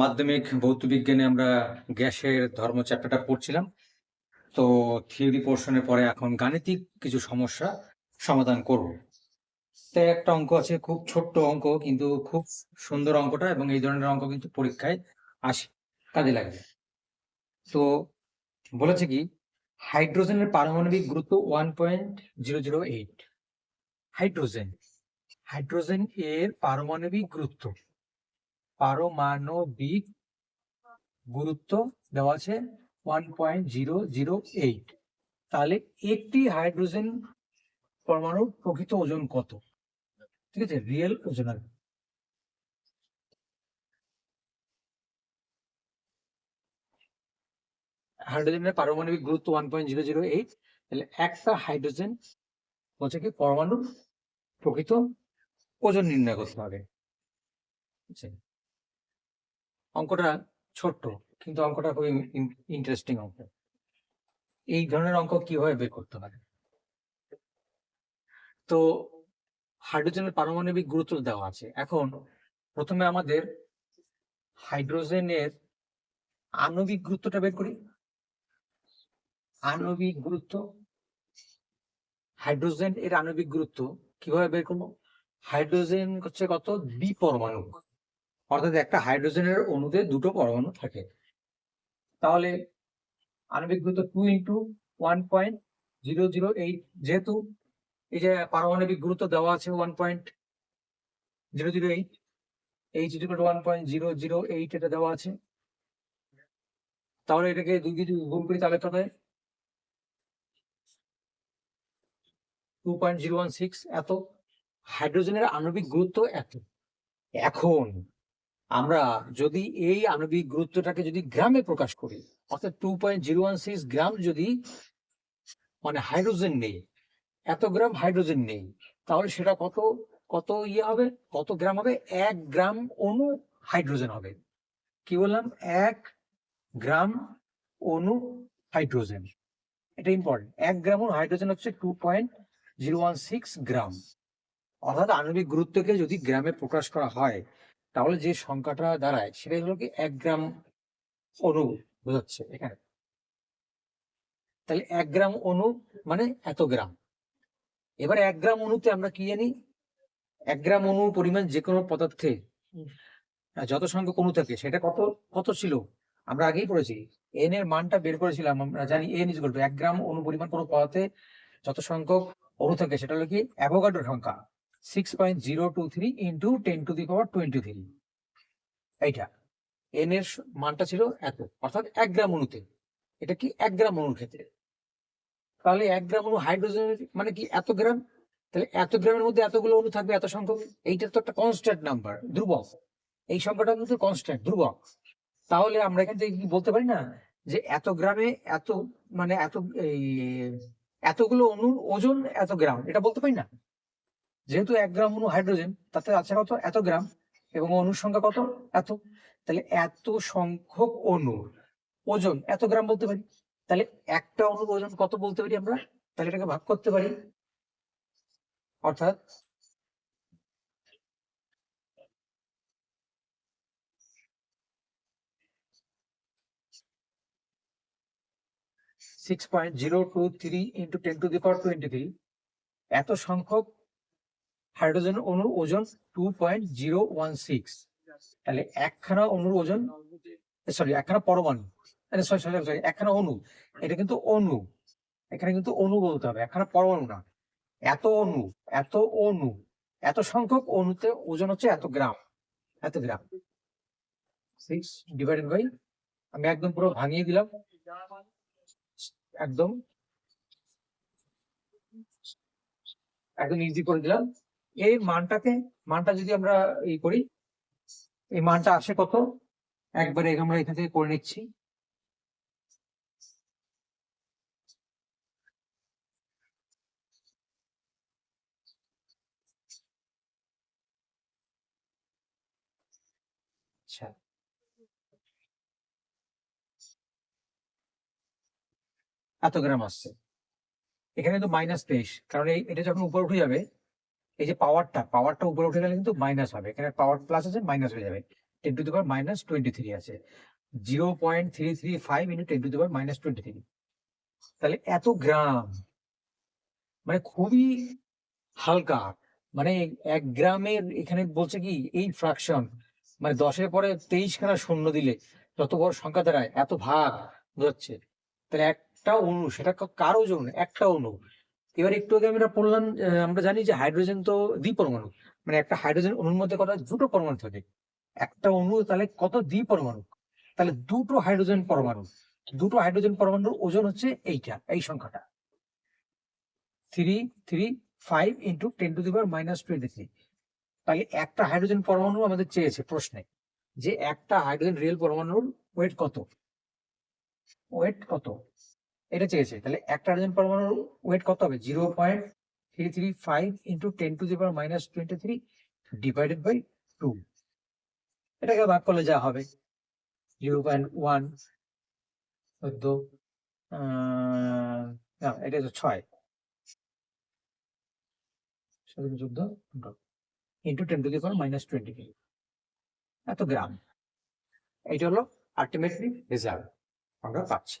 মাধ্যমিক ভৌত বিজ্ঞানে আমরা গ্যাসের ধর্ম চ্যাপ্টারটা পড়ছিলাম। তো থিওরি পোর্শনের পরে এখন গাণিতিক কিছু সমস্যা সমাধান করব। তো একটা অঙ্ক আছে, খুব ছোট্ট অঙ্ক, কিন্তু খুব সুন্দর অঙ্কটা এবং এই ধরনের অঙ্ক কিন্তু পরীক্ষায় আসে, কাজে লাগবে তো বলেছে কি, হাইড্রোজেনের পারমাণবিক গুরুত্ব one point zero zero eight hydrogen hydrogen এর পারমাণবিক গুরুত্ব পারমাণবিক গুরুত্ব দেওয়া আছে one point zero zero eight তাহলে একটি হাইড্রোজেন পরমাণুর প্রকৃত ওজন কত? ঠিক আছে রিয়েল ওজন আর হাইড্রোজেনের পারমাণবিক গুরুত্ব one point zero zero eight তাহলে একটা হাইড্রোজেন হচ্ছে কি, পরমাণুর প্রকৃত ওজন নির্ণয় করতে হবে। বুঝছেন? অঙ্কটা ছোট্ট, কিন্তু অঙ্কটা খুবই ইন্টারেস্টিং অঙ্ক। এই ধরনের অঙ্ক কীভাবে বের করতে পারে তো হাইড্রোজেনের পারমাণবিক গুরুত্ব দেওয়া আছে। এখন প্রথমে আমাদের হাইড্রোজেনের আণবিক গুরুত্বটা বের করি। আণবিক গুরুত্ব, হাইড্রোজেন এর আণবিক গুরুত্ব কীভাবে বের করব? হাইড্রোজেন হচ্ছে কত? বি পরমাণু। অর্থাৎ একটা হাইড্রোজেনের অণুতে দুটো পরমাণু থাকে। তাহলে আণবিক গুরুত্ব two into one point zero zero eight যেহেতু এই যে পারমাণবিক গুরুত্ব দেওয়া আছে one point zero zero eight H equal one point zero zero eight এটা দেওয়া আছে। তাহলে এটাকে দুই যদি গুণ করি তাহলে কত two point zero one six এত। হাইড্রোজেনের আণবিক গুরুত্ব এত। এখন আমরা যদি এই আণবিক গুরুত্বটাকে যদি গ্রামে প্রকাশ করি, অর্থাৎ two point zero one six gram যদি মানে হাইড্রোজেন নেই, এত গ্রাম হাইড্রোজেন নেই, তাহলে সেটা কত কত ইয়ে হবে? কত গ্রাম হবে? এক গ্রাম অণু হাইড্রোজেন হবে। কি বললাম? এক গ্রাম অণু হাইড্রোজেন এটা ইম্পর্টেন্ট এক গ্রাম অণু হাইড্রোজেন হচ্ছে two point zero one six gram. অর্থাৎ আণবিক গুরুত্বকে যদি গ্রামে প্রকাশ করা হয় তাহলে যে সংখ্যাটা দাঁড়ায় সেটাই হলো কি এক গ্রাম অণু বোঝাচ্ছে এখানে। তাহলে এক গ্রাম অণু মানে এত গ্রাম। এবার এক গ্রাম অণুতে আমরা কি জানি? এক গ্রাম অণুর পরিমাণ যে কোনো পদার্থে যত সংখ্যক অণু থাকে সেটা কত কত ছিল? আমরা আগেই পড়েছি। এন এর মানটা বের করেছিলাম, আমরা জানি এন ইজ টু এক গ্রাম অণু পরিমাণ কোনো পদার্থে যত সংখ্যক অণু থাকে সেটা হলো কি অ্যাভোগাড্রো সংখ্যা। সিক্স এইটা এর মানটা ছিল এত অর্থাৎ গ্রাম অণুতে এটা কি গ্রাম অণুর ক্ষেত্রে? তাহলে গ্রাম অণু মানে কি এত গ্রাম? তাহলে এত গ্রামের মধ্যে এতগুলো অণু থাকবে এত সংখ্যক? এইটা তো একটা কনস্ট্যান্ট নাম্বার ধ্রুবক। এই সংখ্যাটা কিন্তু কনস্ট্যান্ট ধ্রুবক। তাহলে আমরা এখান থেকে বলতে পারি না? যে এত গ্রামে এত মানে এত এতগুলো অণুর ওজন এত গ্রাম, এটা বলতে পারি না? যেহেতু এক গ্রাম অণু হাইড্রোজেন তাতে আছে কত? এত গ্রাম। এবং অণুর সংখ্যা কত? এত। তাহলে এত সংখ্যক অণুর ওজন, এত গ্রাম বলতে পারি। তাহলে একটা অণুর ওজন কত বলতে পারি আমরা? তাহলে এটাকে ভাগ করতে পারি। অর্থাৎ six point zero two three into ten to the power twenty three এত সংখ্যক হাইড্রোজেন অণুর ওজন two point zero one six তাহলে একখানা অণুর ওজন সরি একখানা পরমাণু সরি সরি সরি একখানা অণু এটা কিন্তু অণু এখানে কিন্তু অণু বলতে হবে একখানা পরমাণু না। এত অণু এত অণু এত সংখ্যক অণুতে ওজন হচ্ছে এত গ্রাম এত গ্রাম। সিক্স ডিভাইডেড বাই আমি একদম পুরো ভাঙিয়ে দিলাম। একদম একদম ইজি করে দিলাম। এই মানটাকে, মানটা যদি আমরা ই করি, এই মানটা আসে কত? একবারে আমরা এখান থেকে করে নিচ্ছি। আচ্ছা। এত গ্রাম আসছে। এখানে তো মাইনাস তেইশ, কারণ এটা যখন উপরে উঠে যাবে এই যে পাওয়ারটা পাওয়ারটা উপরে উঠে গেলে কিন্তু মাইনাস হবে। এখানে পাওয়ার প্লাস আছে মাইনাস হয়ে যাবে। Ten to the power minus twenty three আছে। Zero point three three five into ten to the power minus twenty three তাহলে এত গ্রাম মানে খুবই হালকা মানে এক গ্রামের এখানে বলছে কি এই ফ্রাকশন মানে দশের পরে তেইশ খানা শূন্য দিলে যত বড় সংখ্যা দাঁড়ায়, এত ভাগ বোঝাচ্ছে। তাহলে একটা অণু সেটা কার ওজন একটা অণু এবার একটু আগে আমরা পড়লাম আমরা জানি যে হাইড্রোজেন তো দ্বিপরমাণু। মানে একটা হাইড্রোজেন অণুর মধ্যে কত দুটো পরমাণু থাকে। একটা অণু তাহলে কত দ্বিপরমাণু? তাহলে দুটো হাইড্রোজেন পরমাণু। দুটো হাইড্রোজেন পরমাণুর ওজন হচ্ছে এইটা, এই সংখ্যাটা। Three three five into ten to the power minus twenty three তাহলে একটা হাইড্রোজেন পরমাণু আমাদের চেয়েছে, প্রশ্নে, যে একটা হাইড্রোজেন রিয়েল পরমাণুর ওয়েট কত? ওয়েট কত? এটা চেয়েছে। তাহলে একটা হাইড্রোজেন পরমাণুর ওয়েট কত হবে? Zero point three three five into ten to the power minus twenty three divided by two এটাকে ভাগ করলে যা হবে? জিরো পয়েন্ট ওয়ান চোদ্দ এটা হচ্ছে ছয়। চোদ্দ into ten to the power minus twenty three এত গ্রাম। এইটা হলো আলটিমেটলি রেজাল্ট আমরা পাচ্ছি।